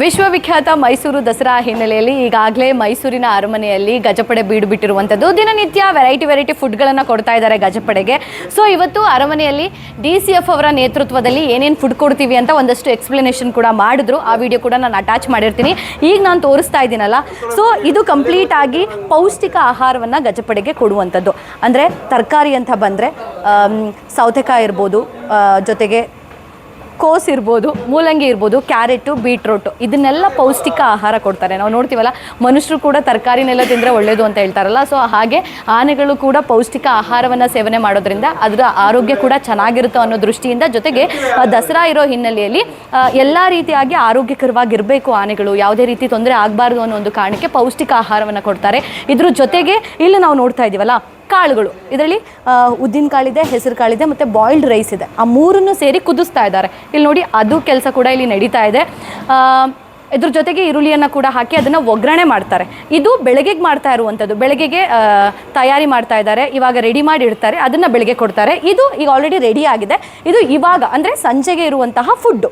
ವಿಶ್ವವಿಖ್ಯಾತ ಮೈಸೂರು ದಸರಾ ಹಿನ್ನೆಲೆಯಲ್ಲಿ ಈಗಾಗಲೇ ಮೈಸೂರಿನ ಅರಮನೆಯಲ್ಲಿ ಗಜಪಡೆ ಬೀಡು ಬಿಟ್ಟಿರುವಂಥದ್ದು. ದಿನನಿತ್ಯ ವೆರೈಟಿ ವೆರೈಟಿ ಫುಡ್ಗಳನ್ನು ಕೊಡ್ತಾ ಇದ್ದಾರೆ ಗಜಪಡೆಗೆ. ಸೊ ಇವತ್ತು ಅರಮನೆಯಲ್ಲಿ ಡಿ ಸಿ ಎಫ್ ಅವರ ನೇತೃತ್ವದಲ್ಲಿ ಏನೇನು ಫುಡ್ ಕೊಡ್ತೀವಿ ಅಂತ ಒಂದಷ್ಟು ಎಕ್ಸ್ಪ್ಲನೇಷನ್ ಕೂಡ ಮಾಡಿದ್ರು. ಆ ವಿಡಿಯೋ ಕೂಡ ನಾನು ಅಟ್ಯಾಚ್ ಮಾಡಿರ್ತೀನಿ. ಈಗ ನಾನು ತೋರಿಸ್ತಾ ಇದ್ದೀನಲ್ಲ. ಸೊ ಇದು ಕಂಪ್ಲೀಟ್ ಆಗಿ ಪೌಷ್ಟಿಕ ಆಹಾರವನ್ನು ಗಜಪಡೆಗೆ ಕೊಡುವಂಥದ್ದು. ಅಂದರೆ ತರಕಾರಿ ಅಂತ ಬಂದರೆ ಸೌತೆಕಾಯಿ ಇರ್ಬೋದು ಜೊತೆಗೆ ಕೋಸ್ ಇರ್ಬೋದು, ಮೂಲಂಗಿ ಇರ್ಬೋದು, ಕ್ಯಾರೆಟು, ಬೀಟ್ರೂಟು, ಇದನ್ನೆಲ್ಲ ಪೌಷ್ಟಿಕ ಆಹಾರ ಕೊಡ್ತಾರೆ. ನಾವು ನೋಡ್ತೀವಲ್ಲ, ಮನುಷ್ಯರು ಕೂಡ ತರಕಾರಿನೆಲ್ಲ ತಿಂದರೆ ಒಳ್ಳೆಯದು ಅಂತ ಹೇಳ್ತಾರಲ್ಲ, ಸೊ ಹಾಗೆ ಆನೆಗಳು ಕೂಡ ಪೌಷ್ಟಿಕ ಆಹಾರವನ್ನು ಸೇವನೆ ಮಾಡೋದ್ರಿಂದ ಅದರ ಆರೋಗ್ಯ ಕೂಡ ಚೆನ್ನಾಗಿರುತ್ತೆ ಅನ್ನೋ ದೃಷ್ಟಿಯಿಂದ ಜೊತೆಗೆ ದಸರಾ ಇರೋ ಹಿನ್ನೆಲೆಯಲ್ಲಿ ಎಲ್ಲ ರೀತಿಯಾಗಿ ಆರೋಗ್ಯಕರವಾಗಿರಬೇಕು ಆನೆಗಳು, ಯಾವುದೇ ರೀತಿ ತೊಂದರೆ ಆಗಬಾರ್ದು ಅನ್ನೋ ಒಂದು ಕಾರಣಕ್ಕೆ ಪೌಷ್ಟಿಕ ಆಹಾರವನ್ನು ಕೊಡ್ತಾರೆ. ಇದ್ರ ಜೊತೆಗೆ, ಇಲ್ಲಿ ನಾವು ನೋಡ್ತಾ ಇದ್ದೀವಲ್ಲ ಕಾಳುಗಳು. ಇದರಲ್ಲಿ ಉದ್ದಿನ ಕಾಳಿದೆ, ಹೆಸರು ಕಾಳಿದೆ ಮತ್ತು ಬಾಯ್ಲ್ಡ್ ರೈಸ್ ಇದೆ. ಆ ಮೂರನ್ನು ಸೇರಿ ಕುದಿಸ್ತಾ ಇದ್ದಾರೆ. ಇಲ್ಲಿ ನೋಡಿ, ಅದು ಕೆಲಸ ಕೂಡ ಇಲ್ಲಿ ನಡೀತಾ ಇದೆ. ಇದ್ರ ಜೊತೆಗೆ ಈರುಳ್ಳಿಯನ್ನು ಕೂಡ ಹಾಕಿ ಅದನ್ನು ಒಗ್ಗರಣೆ ಮಾಡ್ತಾರೆ. ಇದು ಬೆಳಗ್ಗೆಗೆ ಮಾಡ್ತಾ ಇರುವಂಥದ್ದು. ಬೆಳಗ್ಗೆಗೆ ತಯಾರಿ ಮಾಡ್ತಾ ಇದ್ದಾರೆ. ಇವಾಗ ರೆಡಿ ಮಾಡಿ ಇಡ್ತಾರೆ. ಅದನ್ನು ಬೆಳಗ್ಗೆ ಕೊಡ್ತಾರೆ. ಇದು ಈಗ ಆಲ್ರೆಡಿ ರೆಡಿ ಆಗಿದೆ. ಇದು ಇವಾಗ, ಅಂದರೆ ಸಂಜೆಗೆ ಇರುವಂತಹ ಫುಡ್ಡು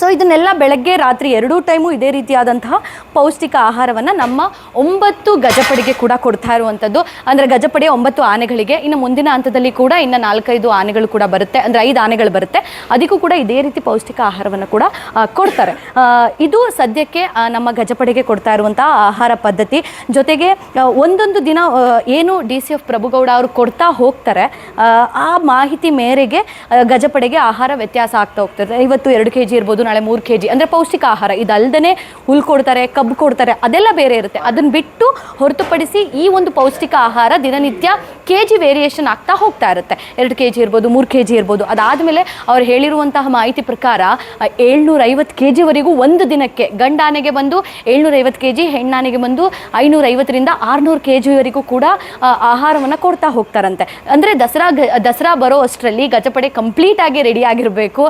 ಸೊ ಇದನ್ನೆಲ್ಲ ಬೆಳಗ್ಗೆ ರಾತ್ರಿ ಎರಡೂ ಟೈಮು ಇದೇ ರೀತಿಯಾದಂತಹ ಪೌಷ್ಟಿಕ ಆಹಾರವನ್ನು ನಮ್ಮ ಒಂಬತ್ತು ಗಜಪಡಿಗೆ ಕೂಡ ಕೊಡ್ತಾ ಇರುವಂಥದ್ದು ಅಂದರೆ ಗಜಪಡೆ ಒಂಬತ್ತು ಆನೆಗಳಿಗೆ ಇನ್ನು ಮುಂದಿನ ಹಂತದಲ್ಲಿ ಕೂಡ ಇನ್ನು ನಾಲ್ಕೈದು ಆನೆಗಳು ಕೂಡ ಬರುತ್ತೆ ಅಂದರೆ ಐದು ಆನೆಗಳು ಬರುತ್ತೆ. ಅದಕ್ಕೂ ಕೂಡ ಇದೇ ರೀತಿ ಪೌಷ್ಟಿಕ ಆಹಾರವನ್ನು ಕೂಡ ಕೊಡ್ತಾರೆ. ಇದು ಸದ್ಯಕ್ಕೆ ನಮ್ಮ ಗಜಪಡೆಗೆ ಕೊಡ್ತಾ ಇರುವಂತಹ ಆಹಾರ ಪದ್ಧತಿ. ಜೊತೆಗೆ ಒಂದೊಂದು ದಿನ ಏನು ಡಿ ಸಿ ಎಫ್ ಪ್ರಭುಗೌಡ ಅವರು ಕೊಡ್ತಾ ಹೋಗ್ತಾರೆ ಆ, ಮಾಹಿತಿ ಮೇರೆಗೆ ಗಜಪಡೆಗೆ ಆಹಾರ ವ್ಯತ್ಯಾಸ ಆಗ್ತಾ ಹೋಗ್ತದೆ. ಇವತ್ತು ಎರಡು ಕೆ ಜಿ ಇರ್ಬೋದು ನಾಳೆ ಮೂರು ಕೆ ಜಿ ಅಂದರೆ ಪೌಷ್ಟಿಕ ಆಹಾರ. ಇದಲ್ದೇ ಹುಲ್ ಕೊಡ್ತಾರೆ, ಕಬ್ಬು ಕೊಡ್ತಾರೆ, ಅದೆಲ್ಲ ಬೇರೆ ಇರುತ್ತೆ. ಅದನ್ನು ಬಿಟ್ಟು ಹೊರತುಪಡಿಸಿ ಈ ಒಂದು ಪೌಷ್ಟಿಕ ಆಹಾರ ದಿನನಿತ್ಯ ಕೆ ಜಿ ವೇರಿಯೇಷನ್ ಆಗ್ತಾ ಹೋಗ್ತಾ ಇರುತ್ತೆ. ಎರಡು ಕೆ ಜಿ ಇರ್ಬೋದು, ಮೂರು ಕೆ ಜಿ ಇರ್ಬೋದು. ಅದಾದಮೇಲೆ ಅವ್ರು ಹೇಳಿರುವಂತಹ ಮಾಹಿತಿ ಪ್ರಕಾರ ಏಳ್ನೂರ ಐವತ್ತು ಕೆ ಜಿವರೆಗೂ ಒಂದು ದಿನಕ್ಕೆ ಗಂಡಾನೆಗೆ ಬಂದು ಏಳ್ನೂರ ಐವತ್ತು ಕೆ ಜಿ ಹೆಣ್ಣಾನೆಗೆ ಬಂದು, ಐನೂರೈವತ್ತರಿಂದ ಆರುನೂರು ಕೆ ಜಿವರೆಗೂ ಕೂಡ ಆಹಾರವನ್ನು ಕೊಡ್ತಾ ಹೋಗ್ತಾರಂತೆ. ಅಂದರೆ ದಸರಾ ದಸರಾ ಬರೋ ಅಷ್ಟರಲ್ಲಿ ಗಜಪಡೆ ಕಂಪ್ಲೀಟ್ ಆಗಿ ರೆಡಿ ಆಗಿರಬೇಕು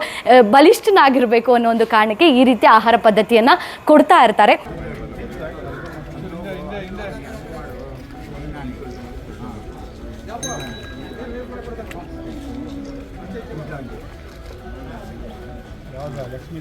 ಬಲಿಷ್ಠನಾಗಿರಬೇಕು ಅನ್ನೋ ಒಂದು ಕಾರಣಕ್ಕೆ ಈ ರೀತಿ ಆಹಾರ ಪದ್ಧತಿಯನ್ನು ಕೊಡ್ತಾ ಇರ್ತಾರೆ. ಲಕ್ಷ್ಮೀ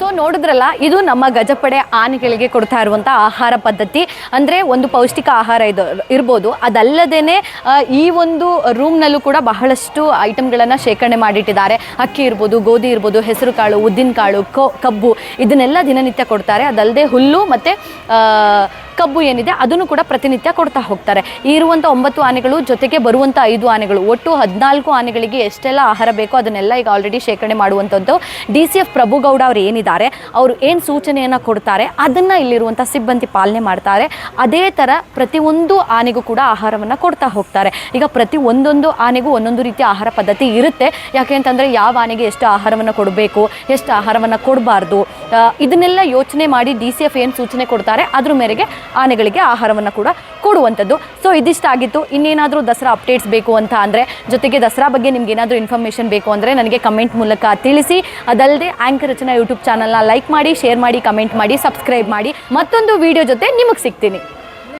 ಸೊ ನೋಡಿದ್ರಲ್ಲ, ಇದು ನಮ್ಮ ಗಜಪಡೆ ಆನೆಗಳಿಗೆ ಕೊಡ್ತಾ ಇರುವಂಥ ಆಹಾರ ಪದ್ಧತಿ. ಅಂದರೆ ಒಂದು ಪೌಷ್ಟಿಕ ಆಹಾರ ಇದು ಇರ್ಬೋದು. ಅದಲ್ಲದೇ ಈ ಒಂದು ರೂಮ್ನಲ್ಲೂ ಕೂಡ ಬಹಳಷ್ಟು ಐಟಮ್ಗಳನ್ನು ಶೇಖರಣೆ ಮಾಡಿಟ್ಟಿದ್ದಾರೆ. ಅಕ್ಕಿ ಇರ್ಬೋದು, ಗೋಧಿ ಇರ್ಬೋದು, ಹೆಸರು ಕಾಳು, ಉದ್ದಿನ ಕಾಳು ಕಬ್ಬು, ಇದನ್ನೆಲ್ಲ ದಿನನಿತ್ಯ ಕೊಡ್ತಾರೆ. ಅದಲ್ಲದೆ ಹುಲ್ಲು ಮತ್ತು ಕಬ್ಬು ಏನಿದೆ ಅದನ್ನು ಕೂಡ ಪ್ರತಿನಿತ್ಯ ಕೊಡ್ತಾ ಹೋಗ್ತಾರೆ. ಈ ಇರುವಂಥ ಒಂಬತ್ತು ಆನೆಗಳು ಜೊತೆಗೆ ಬರುವಂಥ ಐದು ಆನೆಗಳು, ಒಟ್ಟು ಹದಿನಾಲ್ಕು ಆನೆಗಳಿಗೆ ಎಷ್ಟೆಲ್ಲ ಆಹಾರ ಬೇಕೋ ಅದನ್ನೆಲ್ಲ ಈಗ ಆಲ್ರೆಡಿ ಶೇಖರಣೆ ಮಾಡುವಂಥದ್ದು ಡಿ ಸಿ ಎಫ್ ಪ್ರಭುಗೌಡ ಅವರು ಏನಿದ್ದಾರೆ, ಅವರು ಏನು ಸೂಚನೆಯನ್ನು ಕೊಡ್ತಾರೆ, ಅದನ್ನು ಇಲ್ಲಿರುವಂಥ ಸಿಬ್ಬಂದಿ ಪಾಲನೆ ಮಾಡ್ತಾರೆ. ಅದೇ ಥರ ಪ್ರತಿಯೊಂದು ಆನೆಗೂ ಕೂಡ ಆಹಾರವನ್ನು ಕೊಡ್ತಾ ಹೋಗ್ತಾರೆ. ಈಗ ಪ್ರತಿ ಒಂದೊಂದು ಆನೆಗೂ ಒಂದೊಂದು ರೀತಿಯ ಆಹಾರ ಪದ್ಧತಿ ಇರುತ್ತೆ. ಯಾಕೆ ಅಂತಂದರೆ ಯಾವ ಆನೆಗೆ ಎಷ್ಟು ಆಹಾರವನ್ನು ಕೊಡಬೇಕು, ಎಷ್ಟು ಆಹಾರವನ್ನು ಕೊಡಬಾರ್ದು ಇದನ್ನೆಲ್ಲ ಯೋಚನೆ ಮಾಡಿ ಡಿ ಸಿ ಎಫ್ ಏನು ಸೂಚನೆ ಕೊಡ್ತಾರೆ, ಅದ್ರ ಮೇರೆಗೆ ಆನೆಗಳಿಗೆ ಆಹಾರವನ್ನು ಕೂಡ ಕೊಡುವಂಥದ್ದು. ಸೊ ಇದಿಷ್ಟಾಗಿತ್ತು. ಇನ್ನೇನಾದರೂ ದಸರಾ ಅಪ್ಡೇಟ್ಸ್ ಬೇಕು ಅಂತ ಅಂದರೆ, ಜೊತೆಗೆ ದಸರಾ ಬಗ್ಗೆ ನಿಮ್ಗೆ ಏನಾದರೂ ಇನ್ಫಾರ್ಮೇಷನ್ ಬೇಕು ಅಂದರೆ ನನಗೆ ಕಮೆಂಟ್ ಮೂಲಕ ತಿಳಿಸಿ. ಅದಲ್ಲದೆ ಆ್ಯಂಕರ್ ರಚನಾ ಯೂಟ್ಯೂಬ್ ಚಾನಲ್ನ ಲೈಕ್ ಮಾಡಿ ಶೇರ್ ಮಾಡಿ ಕಮೆಂಟ್ ಮಾಡಿ ಸಬ್ಸ್ಕ್ರೈಬ್ ಮಾಡಿ. ಮತ್ತೊಂದು ವಿಡಿಯೋ ಜೊತೆ ನಿಮಗೆ ಸಿಗ್ತೀನಿ.